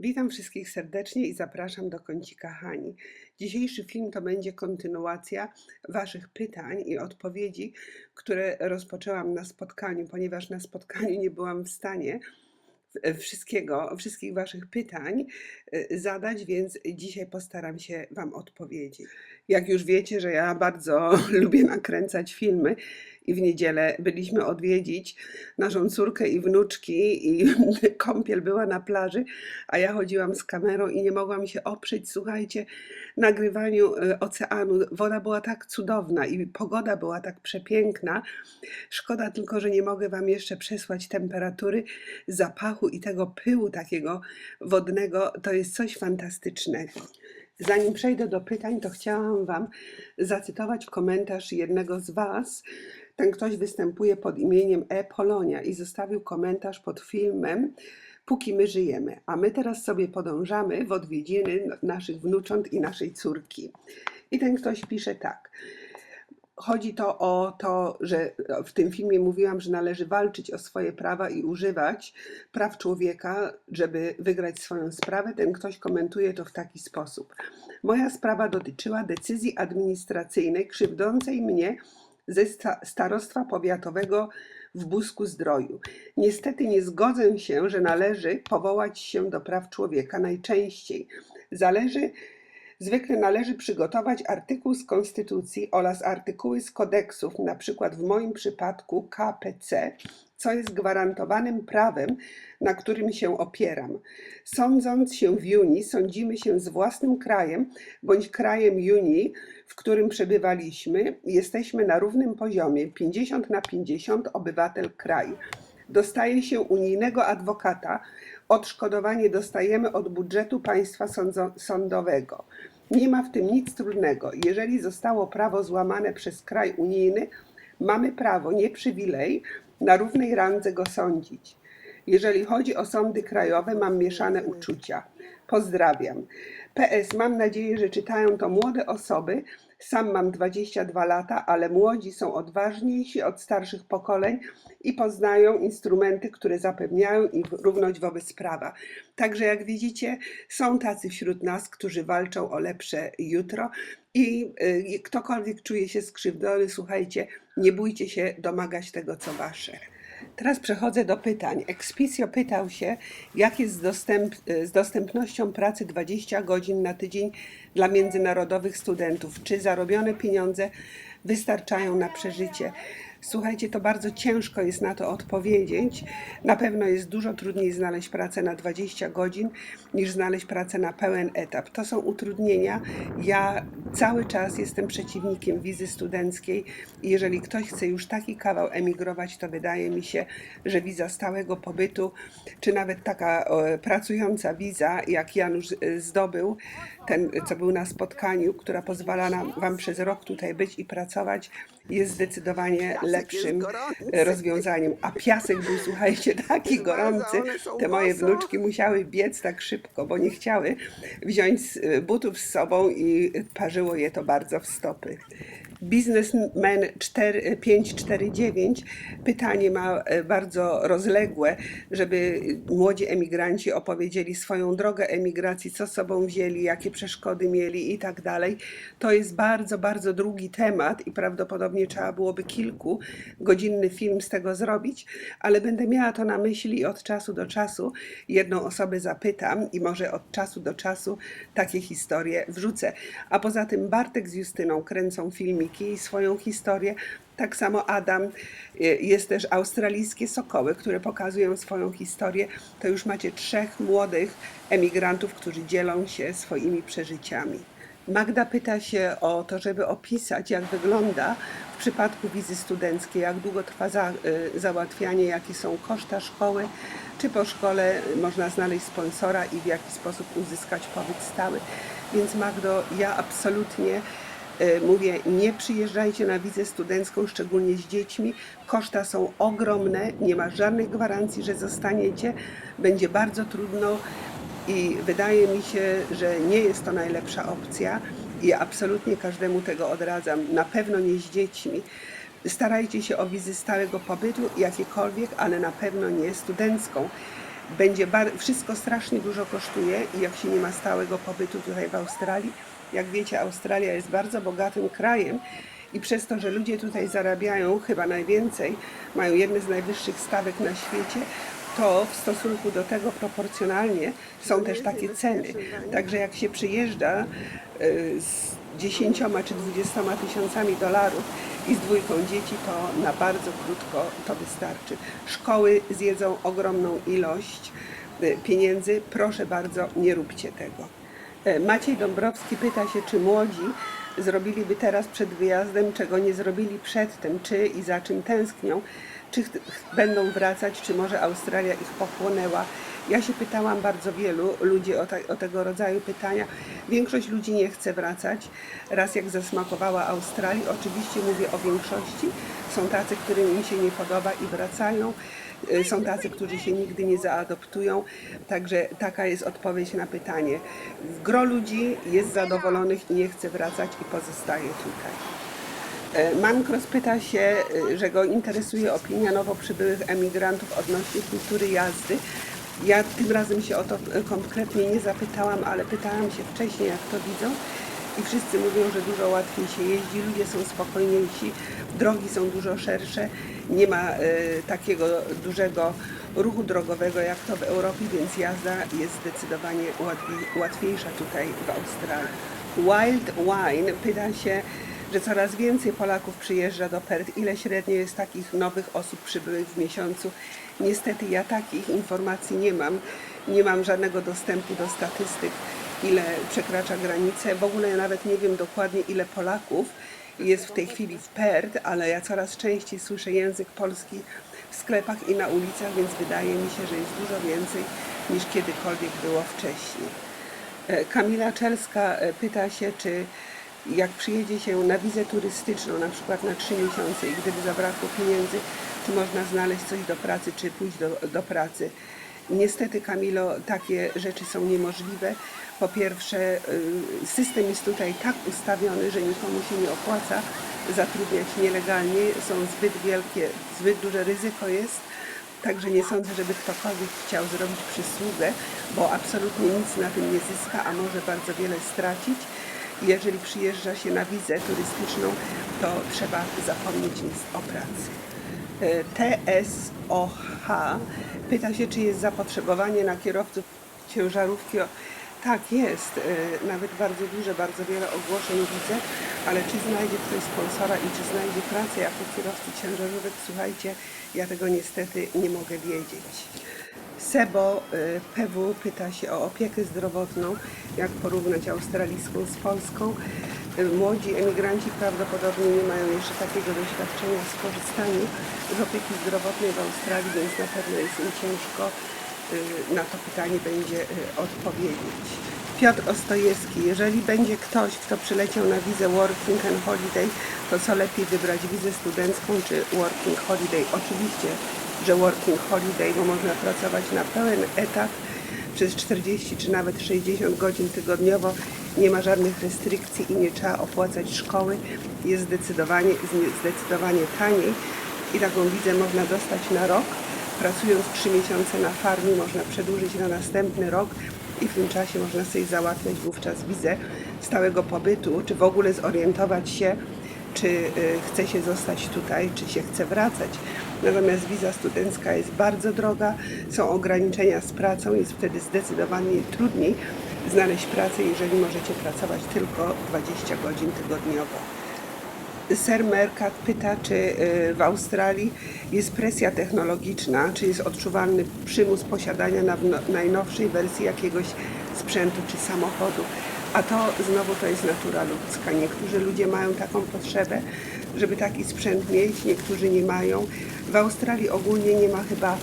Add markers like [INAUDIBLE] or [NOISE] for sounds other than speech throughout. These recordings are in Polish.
Witam wszystkich serdecznie i zapraszam do kącika Hani. Dzisiejszy film to będzie kontynuacja Waszych pytań i odpowiedzi, które rozpoczęłam na spotkaniu, ponieważ na spotkaniu nie byłam w stanie e, wszystkiego, wszystkich Waszych pytań e, zadać, więc dzisiaj postaram się Wam odpowiedzieć. Jak już wiecie, że ja bardzo [LAUGHS] lubię nakręcać filmy i w niedzielę byliśmy odwiedzić naszą córkę i wnuczki i [LAUGHS] kąpiel była na plaży, a ja chodziłam z kamerą i nie mogłam się oprzeć, słuchajcie, nagrywaniu e, oceanu. Woda była tak cudowna i pogoda była tak przepiękna. Szkoda tylko, że nie mogę Wam jeszcze przesłać temperatury, zapachu i tego pyłu takiego wodnego. To jest coś fantastycznego. Zanim przejdę do pytań, to chciałam Wam zacytować komentarz jednego z Was. Ten ktoś występuje pod imieniem E. Polonia i zostawił komentarz pod filmem Póki my żyjemy, a my teraz sobie podążamy w odwiedziny naszych wnucząt i naszej córki. I ten ktoś pisze tak. Chodzi to o to, że w tym filmie mówiłam, że należy walczyć o swoje prawa i używać praw człowieka, żeby wygrać swoją sprawę. Ten ktoś komentuje to w taki sposób. Moja sprawa dotyczyła decyzji administracyjnej krzywdzącej mnie ze sta- starostwa powiatowego w Busku Zdroju. Niestety nie zgodzę się, że należy powołać się do praw człowieka najczęściej. Zależy Zwykle należy przygotować artykuł z Konstytucji oraz artykuły z kodeksów, na przykład w moim przypadku KPC, co jest gwarantowanym prawem, na którym się opieram. Sądząc się w Unii, sądzimy się z własnym krajem bądź krajem Unii, w którym przebywaliśmy. Jesteśmy na równym poziomie 50 na 50 obywatel kraj. Dostaje się unijnego adwokata, odszkodowanie dostajemy od budżetu państwa sądowego. Nie ma w tym nic trudnego. Jeżeli zostało prawo złamane przez kraj unijny, mamy prawo, nie przywilej, na równej randze go sądzić. Jeżeli chodzi o sądy krajowe, mam mieszane uczucia. Pozdrawiam. PS, mam nadzieję, że czytają to młode osoby. Sam mam 22 lata, ale młodzi są odważniejsi od starszych pokoleń i poznają instrumenty, które zapewniają im równość wobec prawa. Także jak widzicie, są tacy wśród nas, którzy walczą o lepsze jutro i y, ktokolwiek czuje się skrzywdzony, słuchajcie, nie bójcie się domagać tego, co wasze. Teraz przechodzę do pytań. Expisio pytał się, jak jest z, dostęp, z dostępnością pracy 20 godzin na tydzień dla międzynarodowych studentów. Czy zarobione pieniądze wystarczają na przeżycie? Słuchajcie, to bardzo ciężko jest na to odpowiedzieć. Na pewno jest dużo trudniej znaleźć pracę na 20 godzin niż znaleźć pracę na pełen etap. To są utrudnienia. Ja cały czas jestem przeciwnikiem wizy studenckiej jeżeli ktoś chce już taki kawał emigrować, to wydaje mi się, że wiza stałego pobytu, czy nawet taka pracująca wiza, jak Janusz e, zdobył, ten, co był na spotkaniu, która pozwala nam, Wam przez rok tutaj być i pracować, jest zdecydowanie lepszym rozwiązaniem. A piasek był, słuchajcie, taki gorący, te moje wnuczki musiały biec tak szybko, bo nie chciały wziąć e, butów z sobą i parzyło je to bardzo w stopy. Biznesman 4, 549 pytanie ma e, bardzo rozległe, żeby młodzi emigranci opowiedzieli swoją drogę emigracji, co sobą wzięli, jakie przeszkody mieli i tak dalej. To jest bardzo, bardzo długi temat i prawdopodobnie trzeba byłoby kilku godzinny film z tego zrobić, ale będę miała to na myśli i od czasu do czasu jedną osobę zapytam i może od czasu do czasu takie historie wrzucę. A poza tym Bartek z Justyną kręcą filmiki i swoją historię. Tak samo Adam, y, jest też australijskie sokoły, które pokazują swoją historię. To już macie trzech młodych emigrantów, którzy dzielą się swoimi przeżyciami. Magda pyta się o to, żeby opisać, jak wygląda w przypadku wizy studenckiej, jak długo trwa za, y, załatwianie, jakie są koszta szkoły, czy po szkole można znaleźć sponsora i w jaki sposób uzyskać pobyt stały. Więc Magdo, ja absolutnie mówię, nie przyjeżdżajcie na wizę studencką, szczególnie z dziećmi. Koszta są ogromne, nie ma żadnych gwarancji, że zostaniecie. Będzie bardzo trudno i wydaje mi się, że nie jest to najlepsza opcja i absolutnie każdemu tego odradzam. Na pewno nie z dziećmi. Starajcie się o wizy stałego pobytu, jakiekolwiek, ale na pewno nie studencką. będzie wszystko strasznie dużo kosztuje i jak się nie ma stałego pobytu tutaj w Australii, jak wiecie, Australia jest bardzo bogatym krajem i przez to, że ludzie tutaj zarabiają chyba najwięcej, mają jedne z najwyższych stawek na świecie, to w stosunku do tego proporcjonalnie są też takie ceny. Także jak się przyjeżdża y, z dziesięcioma czy dwudziestoma tysiącami dolarów i z dwójką dzieci, to na bardzo krótko to wystarczy. Szkoły zjedzą ogromną ilość y, pieniędzy. Proszę bardzo, nie róbcie tego. E, Maciej Dąbrowski pyta się, czy młodzi zrobiliby teraz przed wyjazdem, czego nie zrobili przedtem, czy i za czym tęsknią, czy będą wracać, czy może Australia ich pochłonęła. Ja się pytałam bardzo wielu ludzi o, o tego rodzaju pytania. Większość ludzi nie chce wracać. Raz jak zasmakowała Australii, oczywiście mówię o większości. Są tacy, którym im się nie podoba i wracają. Y, Są tacy, którzy się nigdy nie zaadoptują. Także taka jest odpowiedź na pytanie. Gro ludzi jest zadowolonych i nie chce wracać i pozostaje tutaj. E, Mankros pyta się, e, że go interesuje opinia nowo przybyłych emigrantów odnośnie kultury jazdy. Ja tym razem się o to konkretnie nie zapytałam, ale pytałam się wcześniej, jak to widzą. I wszyscy mówią, że dużo łatwiej się jeździ, ludzie są spokojniejsi, drogi są dużo szersze, nie ma e, takiego dużego ruchu drogowego jak to w Europie, więc jazda jest zdecydowanie łatwiej, łatwiejsza tutaj w Australii. Wild Wine pyta się, że coraz więcej Polaków przyjeżdża do Perth. Ile średnio jest takich nowych osób przybyłych w miesiącu? Niestety ja takich informacji nie mam. Nie mam żadnego dostępu do statystyk, ile przekracza granicę. W ogóle ja nawet nie wiem dokładnie, ile Polaków jest w tej chwili w Perth, ale ja coraz częściej słyszę język polski w sklepach i na ulicach, więc wydaje mi się, że jest dużo więcej niż kiedykolwiek było wcześniej. E, Kamila Czelska e, pyta się, czy jak przyjedzie się na wizę turystyczną, na przykład na trzy miesiące i gdyby zabrakło pieniędzy, czy można znaleźć coś do pracy, czy pójść do, do pracy. Niestety, Kamilo, takie rzeczy są niemożliwe. Po pierwsze, y, system jest tutaj tak ustawiony, że nikomu się nie opłaca zatrudniać nielegalnie. Są zbyt wielkie, zbyt duże ryzyko jest. Także nie sądzę, żeby ktokolwiek chciał zrobić przysługę, bo absolutnie nic na tym nie zyska, a może bardzo wiele stracić. Jeżeli przyjeżdża się na wizę turystyczną, to trzeba zapomnieć o pracy. E, TSOH pyta się, czy jest zapotrzebowanie na kierowców ciężarówki. Tak, jest. E, Nawet bardzo duże, bardzo wiele ogłoszeń widzę, ale czy znajdzie ktoś sponsora i czy znajdzie pracę jako kierowcy ciężarówek, słuchajcie, ja tego niestety nie mogę wiedzieć. Sebo y, PW pyta się o opiekę zdrowotną, jak porównać australijską z polską. Y, Młodzi emigranci prawdopodobnie nie mają jeszcze takiego doświadczenia z korzystaniem z opieki zdrowotnej w Australii, więc na pewno jest im ciężko y, na to pytanie będzie y, odpowiedzieć. Piotr Ostojewski, jeżeli będzie ktoś, kto przyleciał na wizę Working and Holiday, to co lepiej wybrać wizę studencką czy Working Holiday? Oczywiście, że Working Holiday, bo można pracować na pełen etat przez 40 czy nawet 60 godzin tygodniowo. Nie ma żadnych restrykcji i nie trzeba opłacać szkoły. Jest zdecydowanie, zdecydowanie taniej i taką wizę można dostać na rok. Pracując 3 miesiące na farmie można przedłużyć na następny rok i w tym czasie można sobie załatwiać wówczas wizę stałego pobytu, czy w ogóle zorientować się, czy y, chce się zostać tutaj, czy się chce wracać. Natomiast wiza studencka jest bardzo droga, są ograniczenia z pracą, jest wtedy zdecydowanie trudniej znaleźć pracę, jeżeli możecie pracować tylko 20 godzin tygodniowo. Ser Mercat pyta, czy y, w Australii jest presja technologiczna, czy jest odczuwalny przymus posiadania naw- najnowszej wersji jakiegoś sprzętu czy samochodu. A to znowu to jest natura ludzka. Niektórzy ludzie mają taką potrzebę, żeby taki sprzęt mieć, niektórzy nie mają. W Australii ogólnie nie ma chyba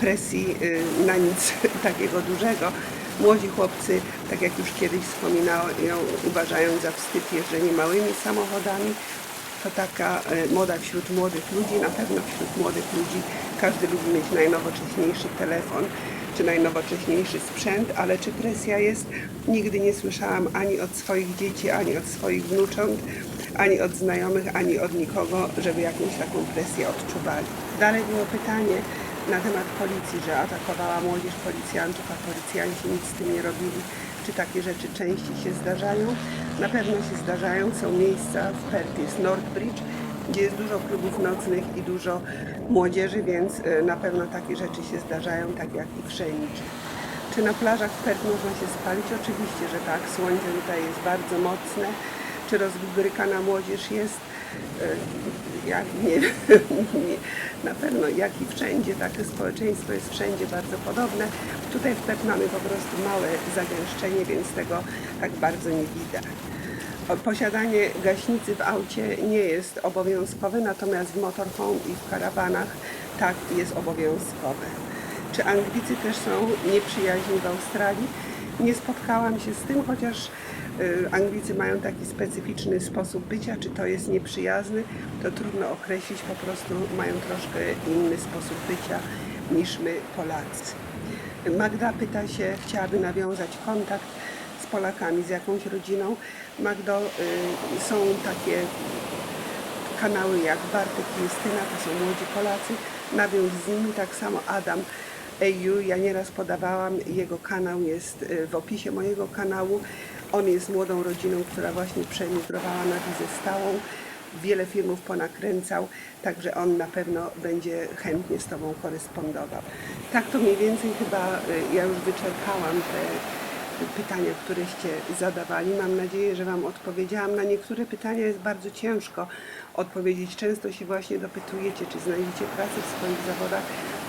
presji y, na nic [LAUGHS] takiego dużego. Młodzi chłopcy, tak jak już kiedyś wspominałem, uważają za wstyd jeżdżenie małymi samochodami to taka e, moda wśród młodych ludzi, na pewno wśród młodych ludzi każdy lubi mieć najnowocześniejszy telefon czy najnowocześniejszy sprzęt, ale czy presja jest? Nigdy nie słyszałam ani od swoich dzieci, ani od swoich wnucząt, ani od znajomych, ani od nikogo, żeby jakąś taką presję odczuwali. Dalej było pytanie, na temat policji, że atakowała młodzież policjantów, a policjanci nic z tym nie robili. Czy takie rzeczy częściej się zdarzają? Na pewno się zdarzają. Są miejsca w Perth, jest Northbridge, gdzie jest dużo klubów nocnych i dużo młodzieży, więc e, na pewno takie rzeczy się zdarzają, tak jak i wszędzie. Czy na plażach w Perth można się spalić? Oczywiście, że tak. Słońce tutaj jest bardzo mocne. Czy rozgrykana młodzież jest? E, Jak nie. Nie. Na pewno, jak i wszędzie, takie społeczeństwo jest wszędzie bardzo podobne. Tutaj w Perth mamy po prostu małe zagęszczenie, więc tego tak bardzo nie widać. Posiadanie gaśnicy w aucie nie jest obowiązkowe, natomiast w motorhome i w karawanach tak jest obowiązkowe. Czy Anglicy też są nieprzyjaźni w Australii? Nie spotkałam się z tym, chociaż y, Anglicy mają taki specyficzny sposób bycia. Czy to jest nieprzyjazny, to trudno określić, po prostu mają troszkę inny sposób bycia niż my Polacy. Magda pyta się, chciałaby nawiązać kontakt z Polakami, z jakąś rodziną. Magdo, y, są takie kanały jak Bartek i Justyna, to są młodzi Polacy. Nawiąż z nimi, tak samo Adam EU, ja nieraz podawałam, jego kanał jest y, w opisie mojego kanału. On jest młodą rodziną, która właśnie przemigrowała na wizę stałą. Wiele filmów ponakręcał, także on na pewno będzie chętnie z Tobą korespondował. Tak to mniej więcej chyba y, ja już wyczerpałam te pytania, któreście zadawali. Mam nadzieję, że Wam odpowiedziałam. Na niektóre pytania jest bardzo ciężko odpowiedzieć. Często się właśnie dopytujecie, czy znajdziecie pracę w swoich zawodach.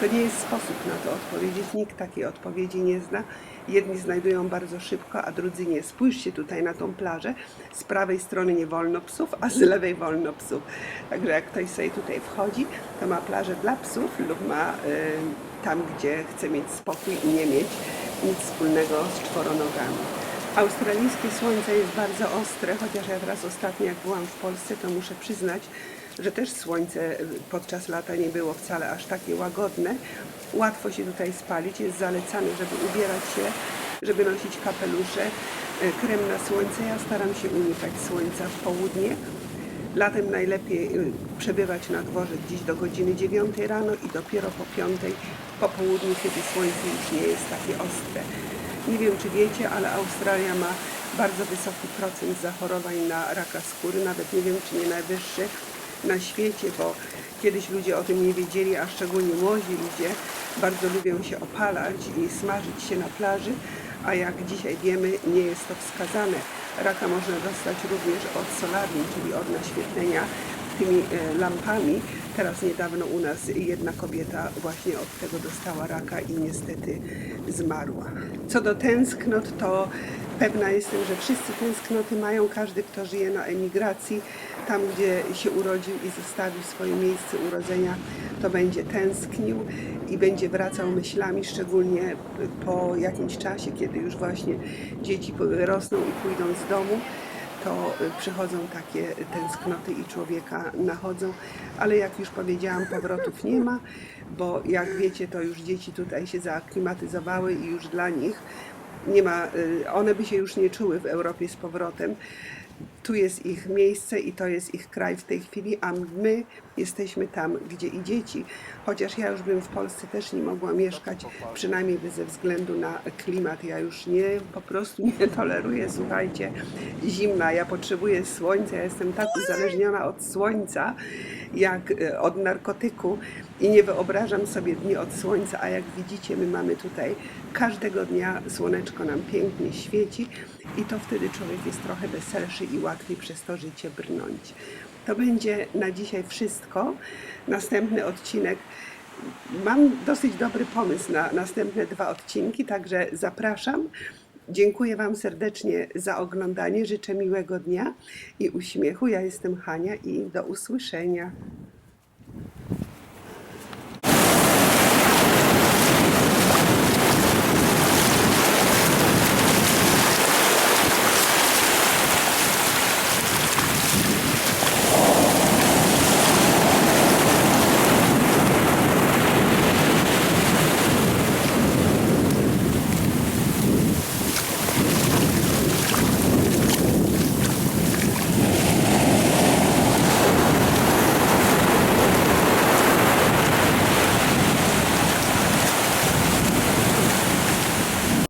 To nie jest sposób na to odpowiedzieć. Nikt takiej odpowiedzi nie zna. Jedni znajdują bardzo szybko, a drudzy nie. Spójrzcie tutaj na tą plażę. Z prawej strony nie wolno psów, a z lewej wolno psów. Także jak ktoś sobie tutaj wchodzi, to ma plażę dla psów lub ma y, tam, gdzie chce mieć spokój i nie mieć nic wspólnego z czworonogami. Australijskie słońce jest bardzo ostre, chociaż ja teraz ostatnio jak byłam w Polsce, to muszę przyznać, że też słońce podczas lata nie było wcale aż takie łagodne. Łatwo się tutaj spalić, jest zalecane, żeby ubierać się, żeby nosić kapelusze, e, krem na słońce. Ja staram się unikać słońca w południe. Latem najlepiej y, przebywać na dworze gdzieś do godziny 9 rano i dopiero po 5 po południu, kiedy słońce już nie jest takie ostre. Nie wiem, czy wiecie, ale Australia ma bardzo wysoki procent zachorowań na raka skóry, nawet nie wiem, czy nie najwyższy na świecie, bo kiedyś ludzie o tym nie wiedzieli, a szczególnie młodzi ludzie bardzo lubią się opalać i smażyć się na plaży, a jak dzisiaj wiemy, nie jest to wskazane. Raka można dostać również od solarium, czyli od naświetlenia tymi e, lampami. Teraz niedawno u nas jedna kobieta właśnie od tego dostała raka i niestety zmarła. Co do tęsknot, to pewna jestem, że wszyscy tęsknoty mają. Każdy, kto żyje na emigracji, tam gdzie się urodził i zostawił swoje miejsce urodzenia, to będzie tęsknił i będzie wracał myślami, szczególnie po jakimś czasie, kiedy już właśnie dzieci rosną i pójdą z domu to y, przychodzą takie tęsknoty i człowieka nachodzą, ale jak już powiedziałam, powrotów nie ma, bo jak wiecie, to już dzieci tutaj się zaaklimatyzowały i już dla nich nie ma, y, one by się już nie czuły w Europie z powrotem. Tu jest ich miejsce i to jest ich kraj w tej chwili, a my jesteśmy tam, gdzie i dzieci. Chociaż ja już bym w Polsce też nie mogła mieszkać, przynajmniej ze względu na klimat. Ja już nie, po prostu [LAUGHS] nie toleruję, słuchajcie, zimna. Ja potrzebuję słońca, ja jestem tak uzależniona od słońca, jak e, od narkotyku i nie wyobrażam sobie dni od słońca, a jak widzicie, my mamy tutaj każdego dnia słoneczko nam pięknie świeci i to wtedy człowiek jest trochę weselszy i łatwiej przez to życie brnąć. To będzie na dzisiaj wszystko. Następny odcinek. Mam dosyć dobry pomysł na następne dwa odcinki, także zapraszam. Dziękuję Wam serdecznie za oglądanie. Życzę miłego dnia i uśmiechu. Ja jestem Hania i do usłyszenia.